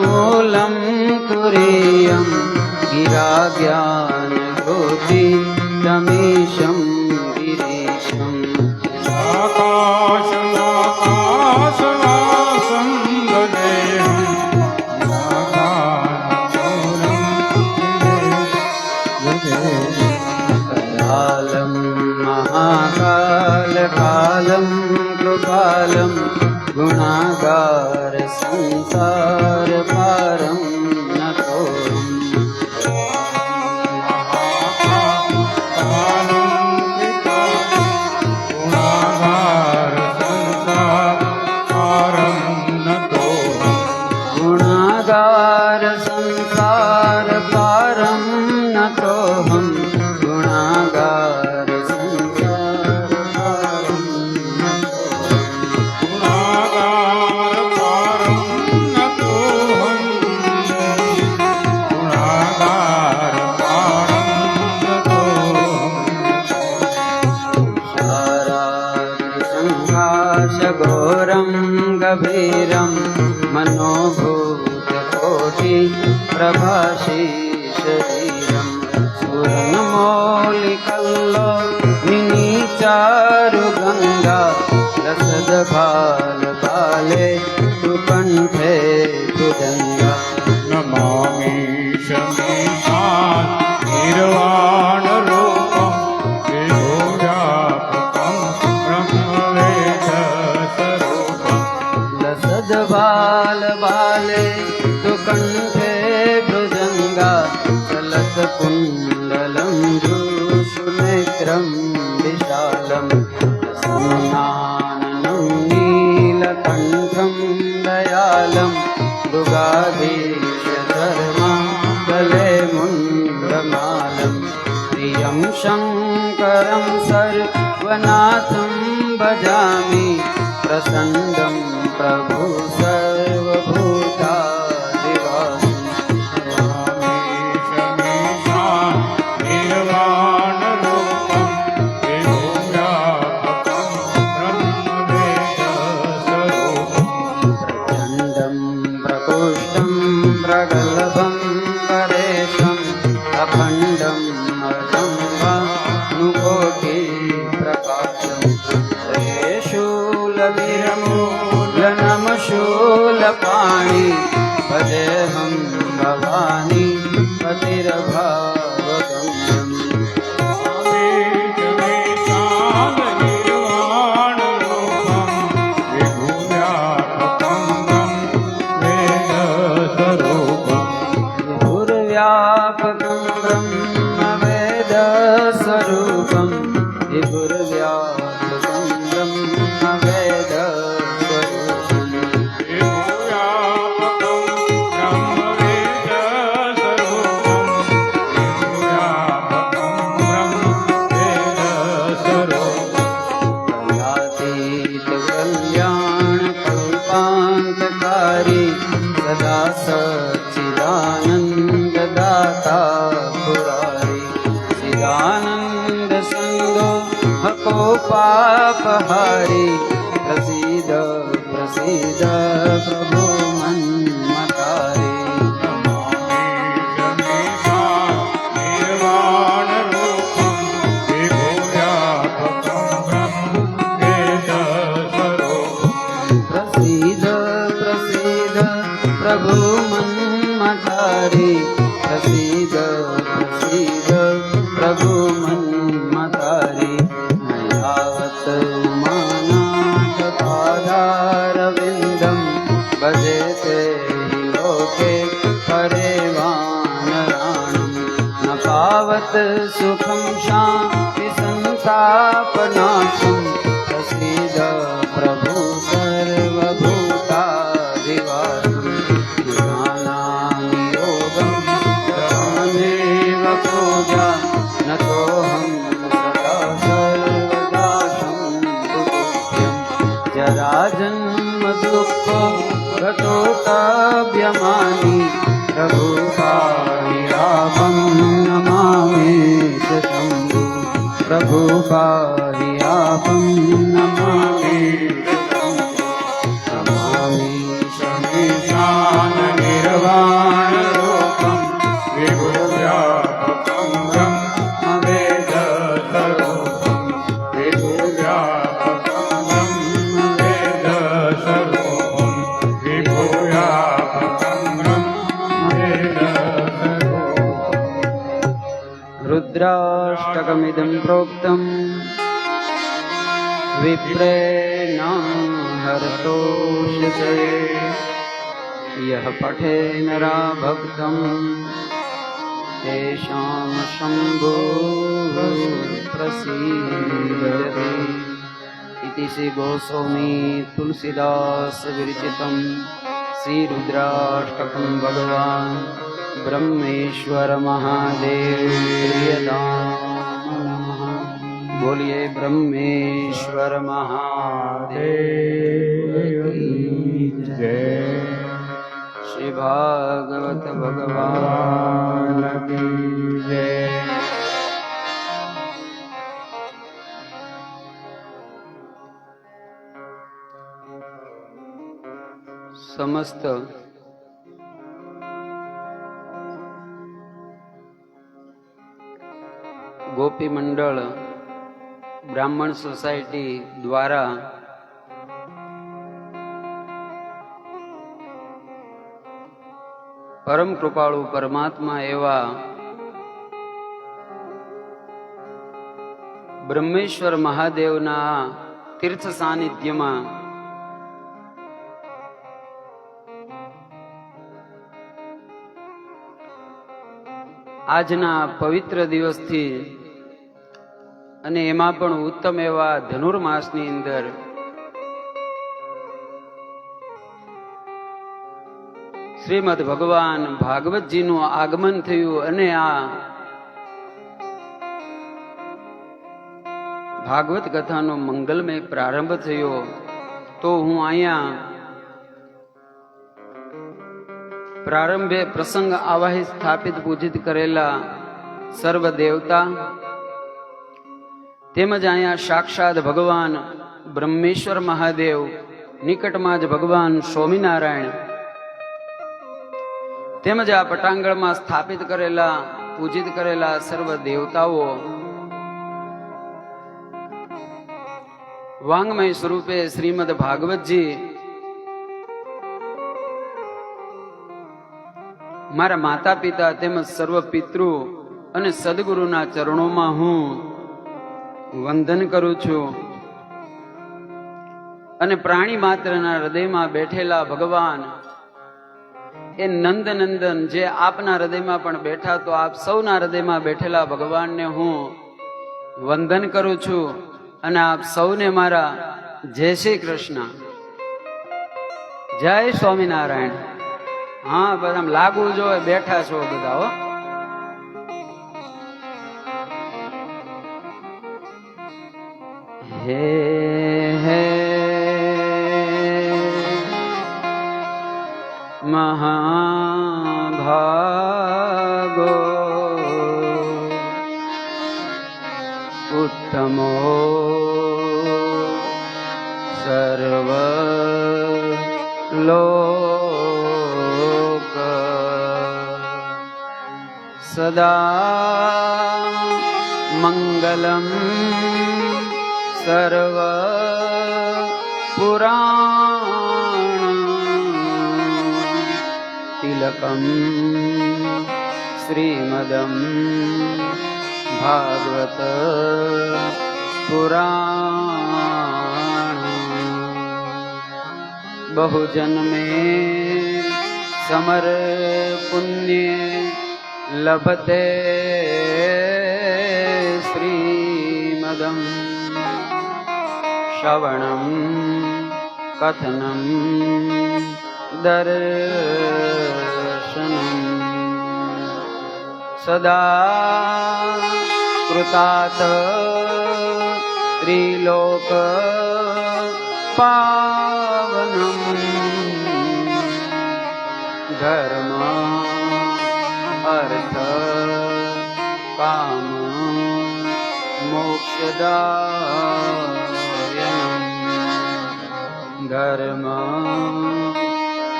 मूलं कुरेयं गिरा ज्ञानकोऽपि ગુણાગાર સંસાર. চন্দ্র ভাষী भजामि प्रसन्नं प्रभु सर्वभूता। पाणी भजे हम भवानी पतिरभा হারে रुद्राष्टकमिदं प्रोक्तम् विप्रेण हर्तोषसे यः पठे नरा भक्तं तेषां शम्भो प्रसीदति इति श्रीगोस्वामी तुलसीदासविरचितं श्रीरुद्राष्टकं भगवान् ब्रह्मेश्वर महादेव नमः बोलिए ब्रह्मेश्वर महादेव। जय श्री भागवत भगवान जय। समस्त गोपी मंडल બ્રાહ્મણ સોસાયટી દ્વારા પરમ કૃપાળુ પરમાત્મા એવા બ્રહ્મેશ્વર મહાદેવના તીર્થ સાનિધ્યમાં આજના પવિત્ર દિવસથી અને એમાં પણ ઉત્તમ એવા ધનુર્માસની અંદર શ્રીમદ ભગવાન ભાગવતજીનું આગમન થયું અને આ ભાગવત કથાનો મંગલમય પ્રારંભ થયો. તો હું અહીંયા પ્રારંભે પ્રસંગ આવાહી સ્થાપિત પૂજિત કરેલા સર્વ દેવતા તેમજ અહીંયા સાક્ષાત ભગવાન બ્રહ્મેશ્વર મહાદેવ, નિકટમાં જ ભગવાન સ્વામિનારાયણ. તેમજ આ પટાંગણમાં સ્થાપિત કરેલા, પૂજિત કરેલા સર્વ દેવતાઓ. વાંગમય સ્વરૂપે શ્રીમદ ભાગવતજી મારા માતા પિતા તેમજ સર્વ પિતૃ અને સદગુરુના ચરણોમાં હું વંદન કરું છું. અને પ્રાણી માત્રના હૃદયમાં બેઠેલા ભગવાન, એ નંદ નંદન જે આપના હૃદયમાં પણ બેઠા, તો આપ સૌના હૃદયમાં બેઠેલા ભગવાનને હું વંદન કરું છું અને આપ સૌને મારા જય શ્રી કૃષ્ણ. જય સ્વામિનારાયણ. હા બધા લાગવું જોઈએ બેઠા છો બધા હો. महाभागो। उत्तमो। सर्वलोक। सदा मङ्गलम्। સર્વ પુરાણ તિલકમ શ્રીમદમ ભાગવત પુરાણ બહુજન મેં સમર પુણ્ય લભતે श्रवणं कथनं दर्शनम्। सदा कृतात् त्रिलोक पावनम्। धर्म अर्थ काम मोक्षदा। ધર્મ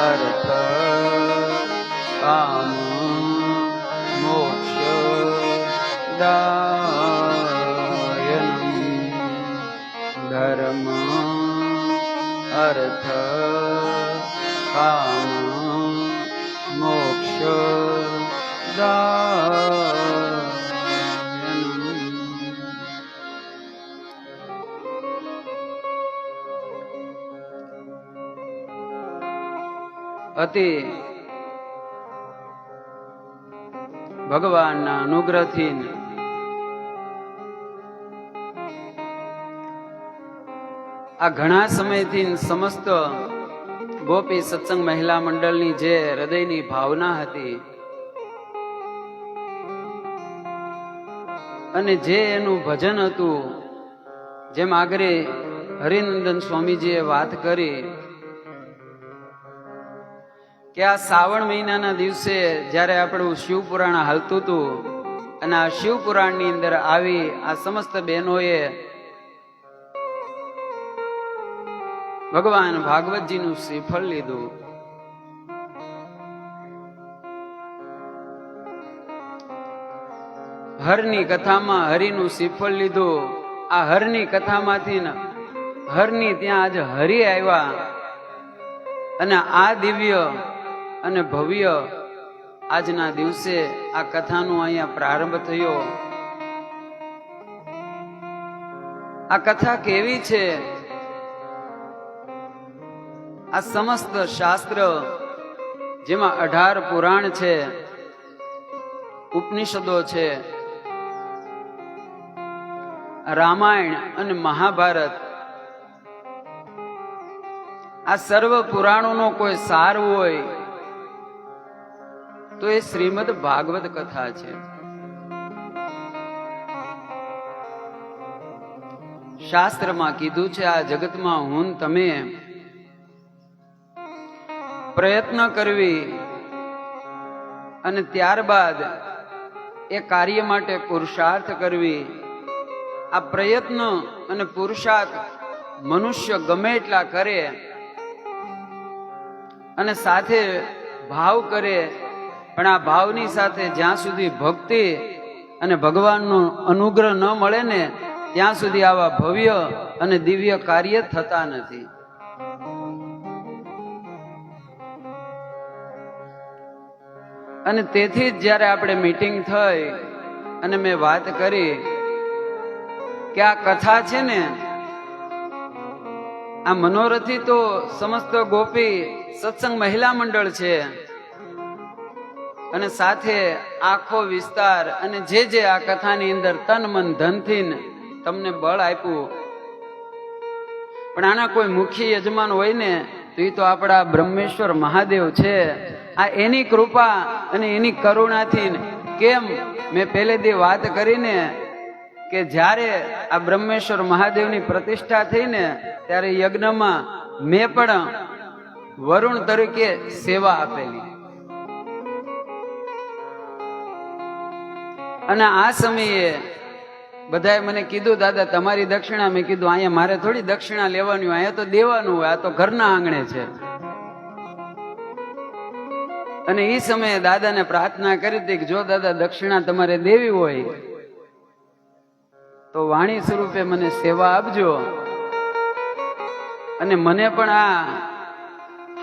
અર્થ કામ મોક્ષ દાયનમ ધર્મ અર્થ કામ અતિ ભગવાનના અનુગ્રહથી આ ઘણા સમયથી સમસ્ત ગોપી સત્સંગ મહિલા મંડળની જે હૃદયની ભાવના હતી અને જે એનું ભજન હતું, જેમ આગળ હરિનંદન સ્વામીજીએ વાત કરી કે આ શ્રાવણ મહિનાના દિવસે જ્યારે આપણું શિવ પુરાણ હાલતું હતું અને આ શિવપુરાણની અંદર આવી આ સમસ્ત બહેનોએ ભગવાન ભાગવતજીનું શ્રીફળ લીધું. હરની કથામાં હરિનું શ્રીફળ લીધું. આ હરની કથામાંથી હરની ત્યાં આજે હરિ આવ્યા. અને આ દિવ્ય અને ભવ્ય આજના દિવસે આ કથાનો અહીંયા પ્રારંભ થયો. આ કથા કેવી છે? આ સમસ્ત શાસ્ત્ર જેમાં અઢાર પુરાણ છે, ઉપનિષદો છે, રામાયણ અને મહાભારત. આ સર્વ પુરાણોનો કોઈ સાર હોય તો એ શ્રીમદ ભાગવત કથા છે. શાસ્ત્રમાં કીધું છે, આ જગતમાં હું તમે પ્રયત્ન કરવી અને ત્યારબાદ એ કાર્ય માટે પુરુષાર્થ કરવી. આ પ્રયત્ન અને પુરુષાર્થ મનુષ્ય ગમે એટલા કરે અને સાથે ભાવ કરે પણ આ ભાવની સાથે જ્યાં સુધી ભક્તિ અને ભગવાનનો અનુગ્રહ ન મળે ને, ત્યાં સુધી આવા ભવ્ય અને દિવ્ય કાર્ય થતા નથી. અને તેથી જ જ્યારે આપણે મીટિંગ થઈ અને મેં વાત કરી કે આ કથા છે ને, આ મનોરથી તો સમસ્ત ગોપી સત્સંગ મહિલા મંડળ છે. અને સાથે આખો વિસ્તાર અને જે જે આ કથાની અંદર તન મન ધનથી તમને બળ આપ્યું. પણ આના કોઈ મુખ્ય યજમાન હોય ને, તો એ તો આપણા બ્રહ્મેશ્વર મહાદેવ છે. આ એની કૃપા અને એની કરુણાથી કેમ મેં પહેલેથી વાત કરીને કે જ્યારે આ બ્રહ્મેશ્વર મહાદેવની પ્રતિષ્ઠા થઈ ને, ત્યારે યજ્ઞમાં મેં પણ વરુણ તરીકે સેવા આપેલી. અને આ સમયે બધાએ મને કીધું, દાદા, તમારી દક્ષિણા. મેં કીધું, અહીંયા મારે થોડી દક્ષિણા લેવાની હોય, અહીંયા તો દેવાનું હોય, આ તો ઘરના આંગણે છે. અને એ સમયે દાદાને પ્રાર્થના કરી હતી કે જો દાદા દક્ષિણા તમારે દેવી હોય, તો વાણી સ્વરૂપે મને સેવા આપજો. અને મને પણ આ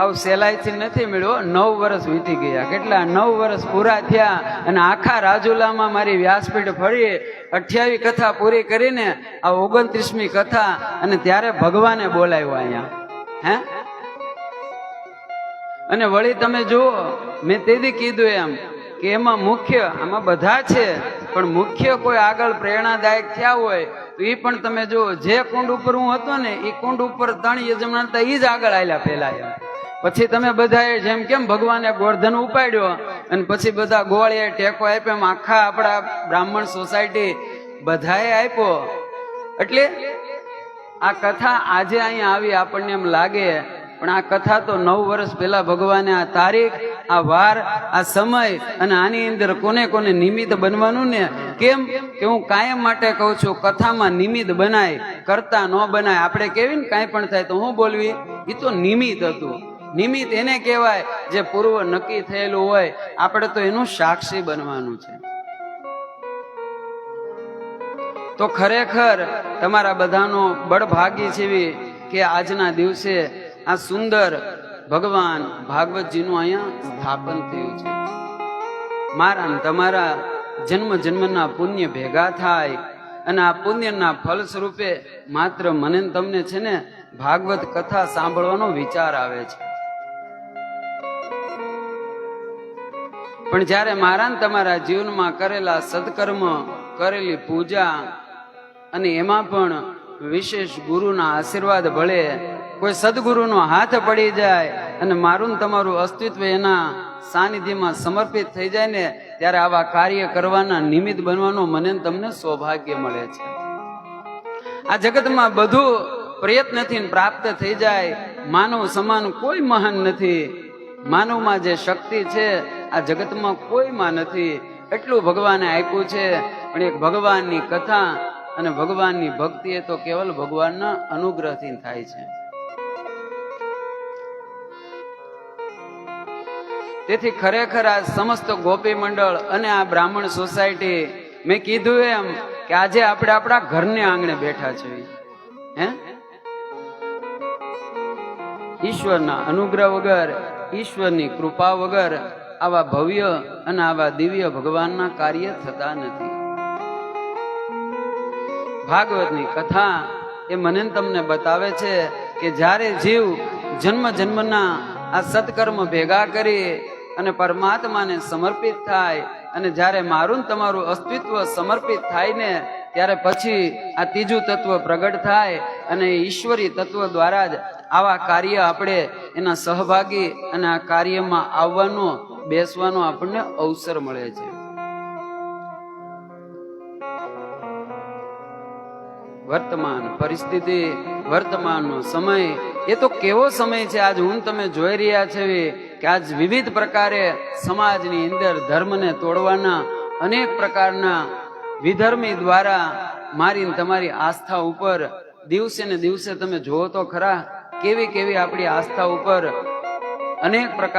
હાવ સહેલાઈથી નથી મળ્યો. નવ વર્ષ વીતી ગયા. કેટલા? નવ વર્ષ પૂરા થયા અને આખા રાજુલામાં મારી વ્યાસપીઠ ફરી અઠ્યાવી કથા પૂરી કરીને આ ઓગણત્રીસમી કથા અને ત્યારે ભગવાને બોલાવ્યો અહીંયા. હે? અને વળી તમે જુઓ, મેં તેથી કીધું એમ કે એમાં મુખ્ય, આમાં બધા છે, પણ મુખ્ય કોઈ આગળ પ્રેરણાદાયક થયા હોય, તો એ પણ તમે જુઓ, જે કુંડ ઉપર હું હતો ને એ કુંડ ઉપર ત્રણ યજમાન એ જ આગળ આવેલા પેલા એમ. પછી તમે બધાએ જેમ કેમ ભગવાને ગોર્ધન ઉપાડ્યો અને પછી બધા ગોળીએ ટેકો આપ્યો એમ આખા આપણા બ્રાહ્મણ સોસાયટી બધાએ આપ્યો. એટલે આ કથા આજે અહીંયા આવી આપણને એમ લાગે, પણ આ કથા તો નવ વર્ષ પહેલા ભગવાને આ તારીખ, આ વાર, આ સમય અને આની અંદર કોને કોને નિમિત્ત બનવાનું ને કેમ કે હું કાયમ માટે કહું છું, કથામાં નિમિત્ત બનાય, કરતા ન બનાય. આપણે કેવી ને કાંઈ પણ થાય તો હું બોલવી? એ તો નિમિત્ત હતું. નિમિત્ત એને કહેવાય જે પૂર્વ નક્કી થયેલું હોય, આપણે તો એનું સાક્ષી બનવાનું છે. તો ખરેખર તમારા બધાનો બળભાગી જેવી કે આજના દિવસે આ સુંદર ભગવાન ભાગવતજીનું અહીંયા સ્થાપન થયું છે. મારા તમારા જન્મ જન્મના પુણ્ય ભેગા થાય અને આ પુણ્યના ફલ સ્વરૂપે માત્ર મને તમને છે ને ભાગવત કથા સાંભળવાનો વિચાર આવે છે. પણ જ્યારે મારા તમારા જીવનમાં કરેલા સત્કર્મ કરેલી પૂજા અને એમાં પણ વિશેષ ગુરુના આશીર્વાદ ભળે, કોઈ સદગુરુનો હાથ પડી જાય અને મારું તમારું અસ્તિત્વ એના સાનિધ્યમાં સમર્પિત થઈ જાય ને, ત્યારે આવા કાર્ય કરવાના નિમિત્ત બનવાનો મને તમને સૌભાગ્ય મળે છે. આ જગતમાં બધું પ્રયત્નથી પ્રાપ્ત થઈ જાય. માનવ સમાન કોઈ મહાન નથી. માનવમાં જે શક્તિ છે આ જગતમાં કોઈમાં નથી. એટલું ભગવાને આપ્યું છે. પણ એક ભગવાનની કથા અને ભગવાનની ભક્તિ એ તો કેવલ ભગવાનના અનુગ્રહથી થાય છે. તેથી ખરેખર આ સમસ્ત ગોપી મંડળ અને આ બ્રાહ્મણ સોસાયટી મેં કીધું એમ કે આજે આપણે આપણા ઘરને આંગણે બેઠા છે હે? ઈશ્વરના અનુગ્રહ વગર, ઈશ્વરની કૃપા વગર આવા ભવ્ય અને આવા દિવ્ય ભગવાનના કાર્ય થતા નથી. ભાગવતની કથા એ મને તમને બતાવે છે કે જ્યારે જીવ જન્મ જન્મના આ સત્કર્મ ભેગા કરી અને પરમાત્માને સમર્પિત થાય અને જ્યારે મારું તમારું અસ્તિત્વ સમર્પિત થાય ને ત્યારે પછી આ ત્રીજું તત્વ પ્રગટ થાય અને ઈશ્વરી તત્વ દ્વારા જ આવા કાર્ય આપણે એના સહભાગી અને આ કાર્યમાં આવવાનો બેસવાનો આપણને અવસર મળે છે. વર્તમાન પરિસ્થિતિ, વર્તમાનનો સમય, એ તો કેવો સમય છે? આજ હું તમે જોઈ રહ્યા છે કે આજ વિવિધ પ્રકારે સમાજની અંદર ધર્મને તોડવાના અનેક પ્રકારના વિધર્મી દ્વારા મારી તમારી આસ્થા ઉપર દિવસે ને દિવસે તમે જુઓ તો ખરા, કેવી કેવી આપણી આસ્થા ઉપર અનેક પ્રકાર